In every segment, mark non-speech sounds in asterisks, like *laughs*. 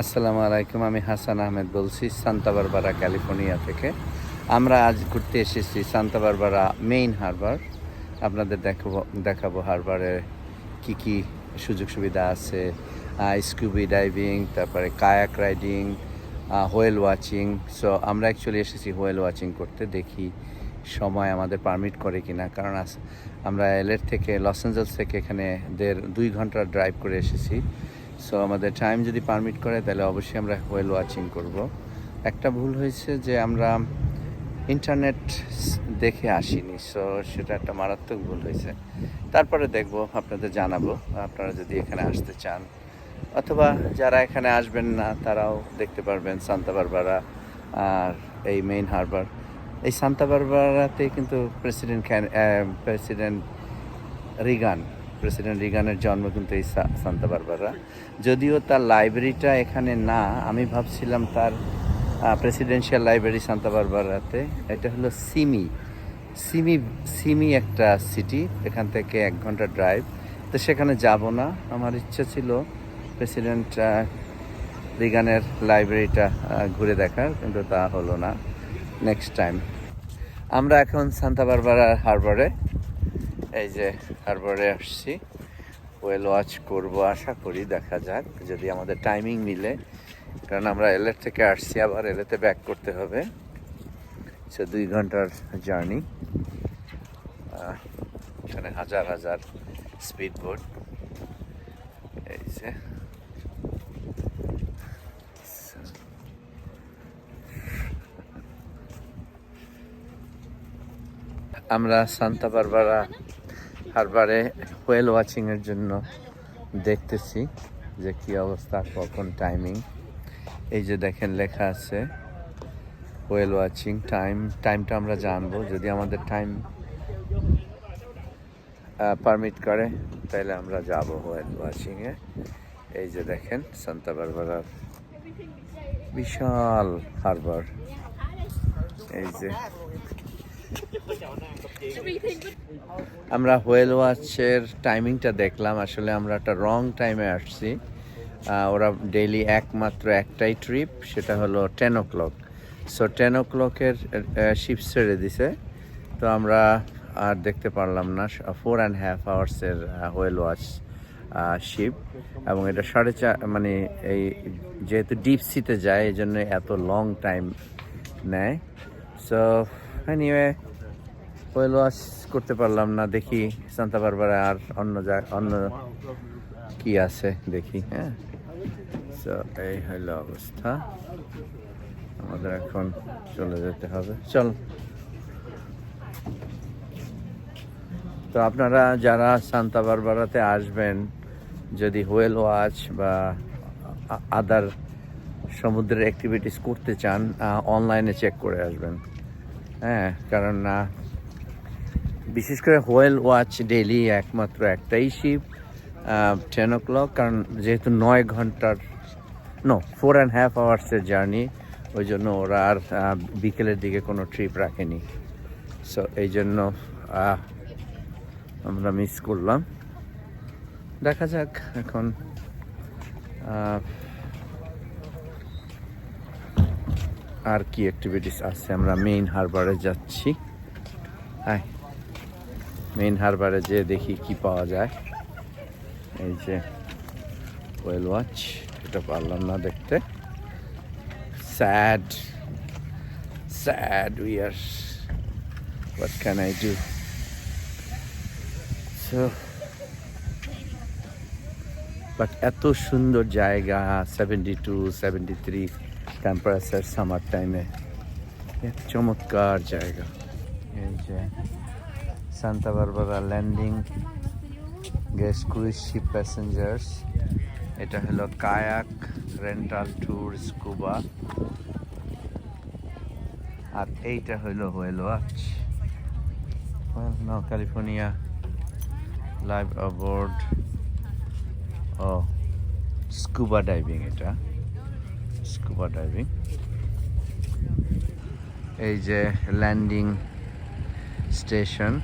আসসালামু আলাইকুম, আমি হাসান আহমেদ বলছি সান্তা বারবারা, ক্যালিফোর্নিয়া থেকে। আমরা আজ ঘুরতে এসেছি সান্তা বারবারা মেইন হারবার। আপনাদের দেখাবো দেখাবো হারবারে কি কি সুযোগ সুবিধা আছে স্কুবি ডাইভিং, তারপরে kayak riding whale watching. So আমরা অ্যাকচুয়ালি এসেছি হোয়েল ওয়াচিং করতে, দেখি সময় আমাদের পারমিট করে কি না কারণ আমরা এলের থেকে লস অ্যাঞ্জেলস থেকে এখানে দেড় দুই ঘণ্টা ড্রাইভ করে এসেছি। সো আমাদের টাইম যদি পারমিট করে, তাহলে অবশ্যই আমরা হোয়েল ওয়াচিং করব। একটা ভুল হয়েছে যে আমরা ইন্টারনেট দেখে আসিনি সো সেটা একটা মারাত্মক ভুল হয়েছে। তারপরে দেখব, আপনাদের জানাব। আপনারা যদি এখানে আসতে চান, অথবা যারা এখানে আসবেন না, তারাও দেখতে পারবেন সান্তা বারবারা আর এই মেইন হারবার এই সান্তা বারবারাতে কিন্তু প্রেসিডেন্ট প্রেসিডেন্ট রিগান প্রেসিডেন্ট রিগানের জন্ম কিন্তু এই সান্তা বারবারা যদিও তার লাইব্রেরিটা এখানে না, আমি ভাবছিলাম তার প্রেসিডেন্সিয়াল লাইব্রেরি সান্তা বারবারাতে এটা হলো সিমি সিমি সিমি একটা সিটি এখান থেকে এক ঘণ্টা ড্রাইভ তো সেখানে যাব না। আমার ইচ্ছা ছিল প্রেসিডেন্ট রিগানের লাইব্রেরিটা ঘুরে দেখার, কিন্তু তা হলো না। নেক্সট টাইম আমরা এখন সান্তা বারবারা হারবারে এই যে হারবারে আসছি। ওয়েল ওয়াচ করব, আশা করি দেখা যাক, যদি আমাদের টাইমিং মিলে। কারণ আমরা এলের থেকে আসছি, আবার এলেতে ব্যাক করতে হবে। সে দুই ঘণ্টার জার্নি। এখানে হাজার হাজার স্পিড বোট এই যে। আমরা সান্তা বারবারা হারবারে হোয়েল ওয়াচিংয়ের জন্য দেখতেছি যে কি অবস্থা, কখন টাইমিং এই যে দেখেন, লেখা আছে হোয়েল ওয়াচিং টাইম টাইমটা আমরা জানব, যদি আমাদের টাইম পারমিট করে, তাহলে আমরা যাব হোয়েল ওয়াচিংয়ে এই যে দেখেন সান্তা বারবারার বিশাল হারবার। এই যে আমরা হোয়েল ওয়াচের টাইমিংটা দেখলাম। আসলে আমরা একটা রং টাইমে আসছি। ওরা ডেইলি একমাত্র একটাই ট্রিপ সেটা হলো ten o'clock so ten ও ক্লকের শিপ ছেড়ে দিছে। তো আমরা আর দেখতে পারলাম না ফোর অ্যান্ড হাফ আওয়ার্সের হোয়েল ওয়াচ শিপ এবং এটা সাড়ে চার মানে এই যেহেতু ডিপ সিতে যায় এই জন্য এত লং টাইম নেয়। সো এনিওয়ে হোয়েল ওয়াশ করতে পারলাম না, দেখি সান্তা বারবারে আর অন্য জায়গা অন্য কি আছে, দেখি হ্যাঁ। এই হইল অবস্থা। আমাদের এখন চলে যেতে হবে। চল। তো আপনারা যারা সান্তা বারবারাতে আসবেন, যদি হোয়েল ওয়াচ বা আদার সমুদ্রের অ্যাক্টিভিটিস করতে চান অনলাইনে চেক করে আসবেন। হ্যাঁ কারণ না বিশেষ করে হোয়েল ওয়াচ ডেইলি একমাত্র একটাই শিপ টেন ও ক্লক কারণ যেহেতু নয় ঘণ্টার নো ফোর অ্যান্ড হাফ আওয়ার্সের জার্নি ওই জন্য ওরা আর বিকেলের দিকে কোনো ট্রিপ রাখেনি। সো এই জন্য আমরা মিস করলাম। দেখা যাক এখন আর কি অ্যাক্টিভিটিস আছে। আমরা মেইন হারবারে যাচ্ছি। হ্যাঁ মেইন হারবারে যে দেখি কি পাওয়া যায়। এই যে ওয়েল ওয়াচ এটা পারলাম না দেখতে। Sad sad we are what can I do so but এত সুন্দর জায়গা seventy two seventy three temperature summer টাইমে চমৎকার জায়গা। এই যে Santa Barbara landing guest cruise ship passengers এটা হলো কায়াক রেন্টাল ট্যুর স্কুবা আর এইটা হলো whale watch now California live aboard ও স্কুবা ডাইভিং এটা স্কুবা ডাইভিং এই যে ল্যান্ডিং স্টেশন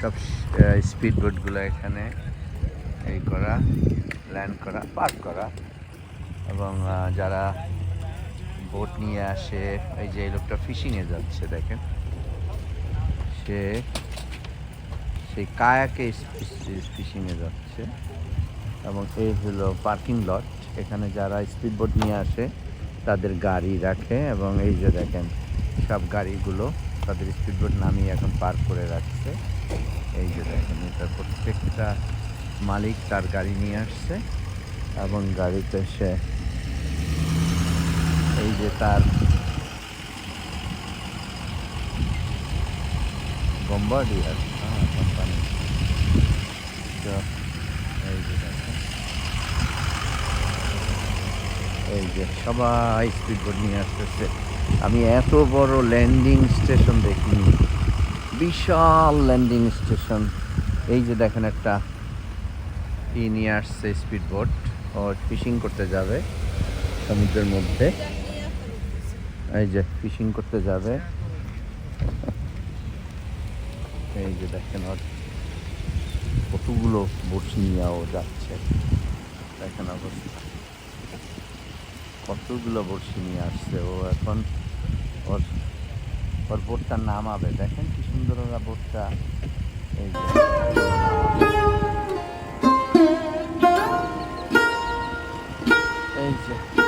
সব স্পিড বোটগুলো এখানে এই করা ল্যান্ড করা পার্ক করা। এবং যারা বোট নিয়ে আসে, এই যে এই লোকটা ফিশিংয়ে যাচ্ছে, দেখেন। সে সেই কায়াকে ফিশিংয়ে যাচ্ছে। এবং এই হলো পার্কিং লট এখানে যারা স্পিড বোট নিয়ে আসে, তাদের গাড়ি রাখে। এবং এই যে দেখেন, সব গাড়িগুলো তাদের স্পিড বোট নামিয়ে এখন পার্ক করে রাখছে। এই যে দেখেন, এটা প্রত্যেকটা মালিক তার গাড়ি নিয়ে আসছে এবং গাড়িতে সে এই যে তার বম্বার্ডিয়ার হ্যাঁ কোম্পানি এই যে দেখেন, এই যে সবাই স্পিড বোট নিয়ে আসতেছে। আমি এত বড় ল্যান্ডিং স্টেশন দেখিনি। বিশাল ল্যান্ডিং স্টেশন। এই যে দেখেন একটা ই স্পিড বোট, ও ফিশিং করতে যাবে সমুদ্রের মধ্যে। এই যে ফিশিং করতে যাবে। এই যে দেখেন ওর কতগুলো বোট নিয়েও যাচ্ছে। দেখেন অবস্থা। কতগুলো বড়শি নিয়ে আসছে ও এখন ওর ওর বোটটা নামাবে। দেখেন কি সুন্দর ওরা বোটটা। এই যে। এই যে।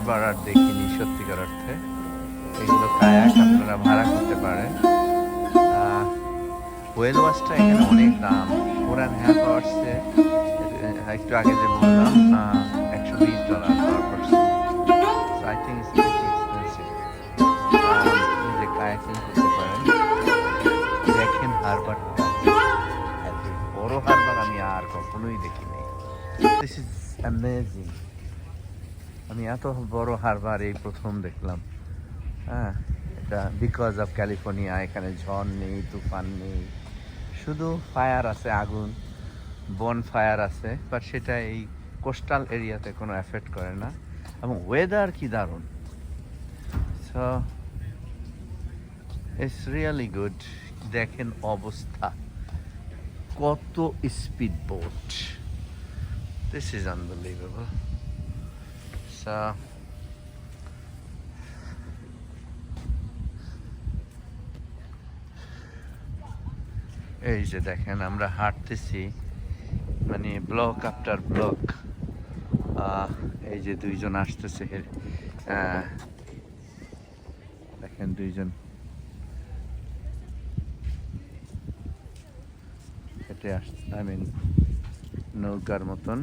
হারবার আর দেখিনি সত্যিকার অর্থে। এগুলো কায়াক আপনারা ভাড়া করতে পারেন। ওয়েল ওয়াশটা এখানে অনেক দাম। কোরআন হ্যাপ আসছে একটু আগে যে বললাম এত বড় হারবার, এই প্রথম দেখলাম। হ্যাঁ এটা বিকজ অফ ক্যালিফোর্নিয়া এখানে ঝড় নেই, তুফান নেই। শুধু ফায়ার আছে, আগুন বন ফায়ার আছে বাট সেটা এই কোস্টাল এরিয়াতে কোনো এফেক্ট করে না। এবং ওয়েদার কি দারুণ। সো ইটস রিয়েলি গুড দেখেন অবস্থা। কত speed boat This is unbelievable. So, এই যে দেখেন আমরা হাঁটতেছি মানে ব্লক আফটার ব্লক এই যে দুইজন আসতেছে দেখেন দুইজন। হেঁটে আসছে আই মিন নৌকার মতন।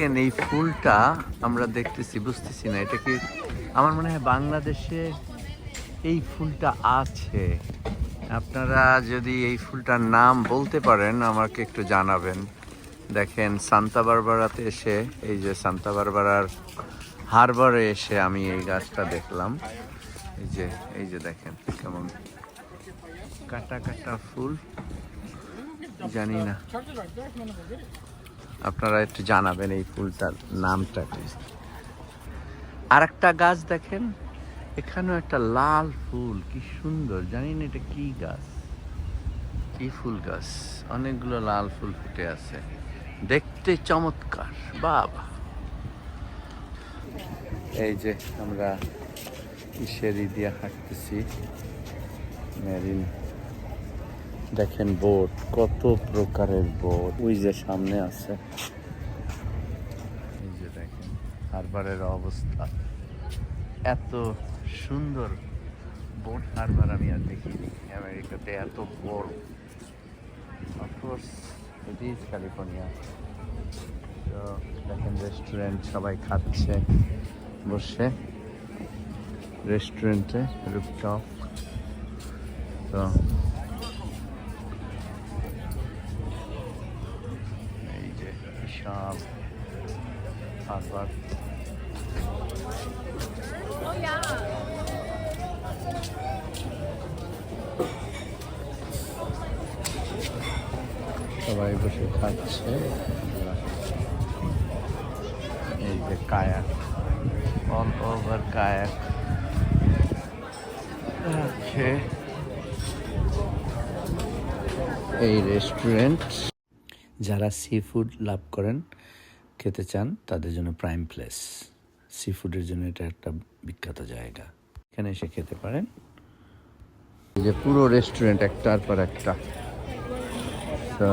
দেখেন এই ফুলটা আমরা দেখতেছি, বুঝতেছি না, এটা কি আমার মনে হয় বাংলাদেশে এই ফুলটা আছে। আপনারা যদি এই ফুলটার নাম বলতে পারেন, আমাকে একটু জানাবেন। দেখেন, সান্তা বারবারাতে এসে, এই যে সান্তা বারবারার হারবারে এসে আমি এই গাছটা দেখলাম। এই যে এই যে দেখেন, কেমন কাটা কাটা ফুল। জানি না। আপনারা একটু জানাবেন এই ফুলটার নামটা আর একটা গাছ দেখেন, এখানেও একটা লাল ফুল, কি সুন্দর। জানি না এটা কি গাছ। কি ফুল গাছ? অনেকগুলো লাল ফুল ফুটে আছে। দেখতে চমৎকার, বাবা। এই যে আমরা ইসেরি দিয়ে হাঁটতেছি, মেরিন দেখেন বোট, কত প্রকারের বোট। ওই যে সামনে আছে। এই যে দেখেন, হারবারের অবস্থা। এত সুন্দর বোট হারবার আমি আর দেখিনি। আমেরিকাতে এত বড়। অফকোর্স ইট ইজ ক্যালিফোর্নিয়া তো দেখেন রেস্টুরেন্ট সবাই খাচ্ছে বসে। রেস্টুরেন্টে রুপটপ তো বিশাল হারবার সবাই বসে খাচ্ছে। এই যে কায়াক। অল ওভার কায়াক আছে এই রেস্টুরেন্ট যারা সি ফুড লাভ করেন খেতে চান তাদের জন্য প্রাইম প্লেস সি ফুডের জন্য এটা একটা বিখ্যাত জায়গা এখানে এসে খেতে পারেন এই যে পুরো রেস্টুরেন্ট একটার পর একটা তো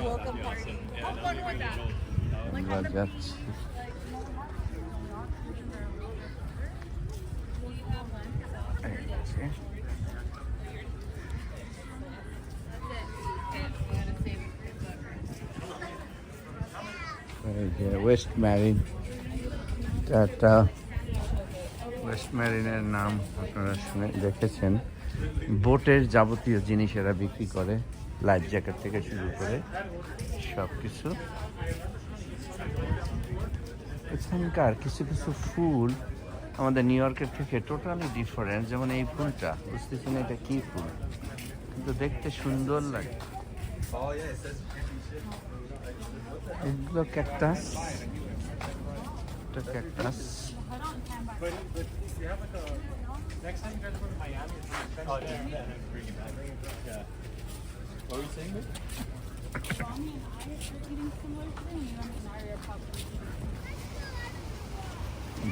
Welcome party. How fun was that? আমরা যাচ্ছি ওয়েস্ট ম্যারিন একটা ওয়েস্ট ম্যারিনের নাম আপনারা শুনে দেখেছেন বোটের যাবতীয় জিনিস এরা বিক্রি করে লাইফ জ্যাকেট থেকে শুরু করে সব কিছু এখানকার কিছু কিছু ফুল আমাদের নিউ ইয়র্কের থেকে টোটালি ডিফারেন্ট যেমন এই ফুলটা। বুঝতেছি না এটা কি ফুল? কিন্তু দেখতে সুন্দর লাগে। এগুলো ক্যাকটাস ক্যাকটাস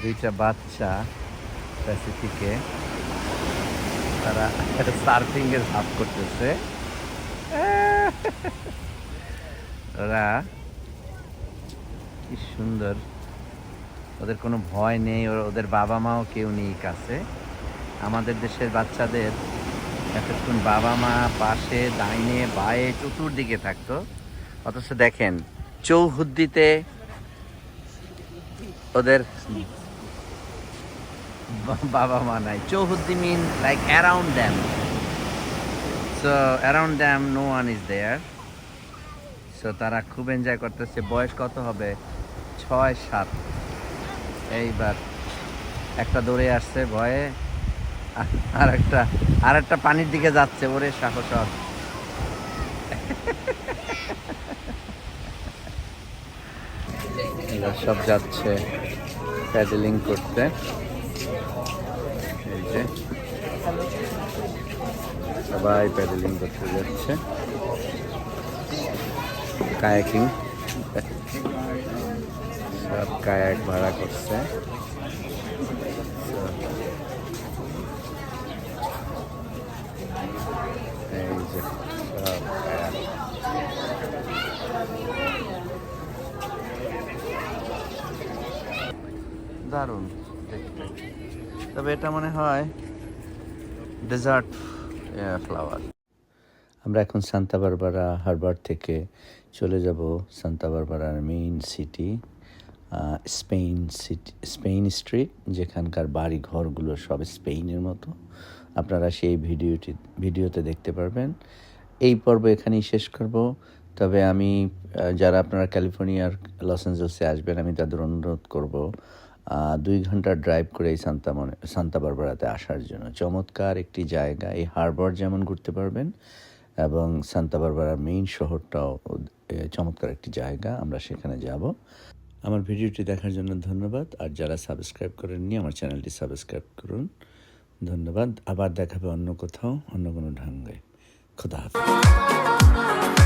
দুইটা বাচ্চা প্যাসিফিকে, তারা একটা সার্ফিং এর ভাব করতেছে। *laughs* ওরা কি সুন্দর। ওদের কোনো ভয় নেই ওদের বাবা মাও কেউ নেই কাছে। আমাদের দেশের বাচ্চাদের এতক্ষণ বাবা মা পাশে, ডাইনে, বায়ে, চতুর্দিকে থাকতো। অথচ দেখেন, চৌহুদ্দিতে ওদের *laughs* বাবা মা নাই চৌহুদ্দি mean like around them so around them no one is there so তারা খুব এনজয় করতেছে। বয়স কত হবে? ছয়, সাত। এইবার একটা দৌড়ে আসছে, ভয়ে। *laughs* আর- একটা, আর একটা পানির দিকে যাচ্ছে। ওরে সাহস *laughs* সব যাচ্ছে প্যাডেলিং করতে। সবাই প্যাডেলিং করতে যাচ্ছে। কায়াকিং। সব কায়াক ভাড়া করছে। দারুণ। তবে এটা মনে হয় ডেজার্ট ফ্লাওয়ার আমরা এখন সান্তা বারবারা হারবার থেকে চলে যাব Santa বারবারার main city Spain city Spain street যেখানকার বাড়ি ঘরগুলো সব স্পেনের মতো। আপনারা সেই ভিডিওটি, ভিডিওতে দেখতে পারবেন। এই পর্ব এখানেই শেষ করব। তবে আমি যারা আপনারা ক্যালিফোর্নিয়ার লস অ্যাঞ্জেলসে আসবেন, আমি তাদের অনুরোধ করব দুই ঘণ্টা ড্রাইভ করে এই সান্তা মনে, সান্তা বারবারাতে আসার জন্য। চমৎকার একটি জায়গা, এই হারবার যেমন ঘুরতে পারবেন, এবং সান্তা বারবারার মেইন শহরটাও চমৎকার একটি জায়গা, আমরা সেখানে যাব। আমার ভিডিওটি দেখার জন্য ধন্যবাদ, আর যারা সাবস্ক্রাইব করেননি, আমার চ্যানেলটি সাবস্ক্রাইব করুন। ধন্যবাদ, আবার দেখাবে অন্য কোথাও, অন্য কোনো ঢঙ্গে খোদা হাফেজ।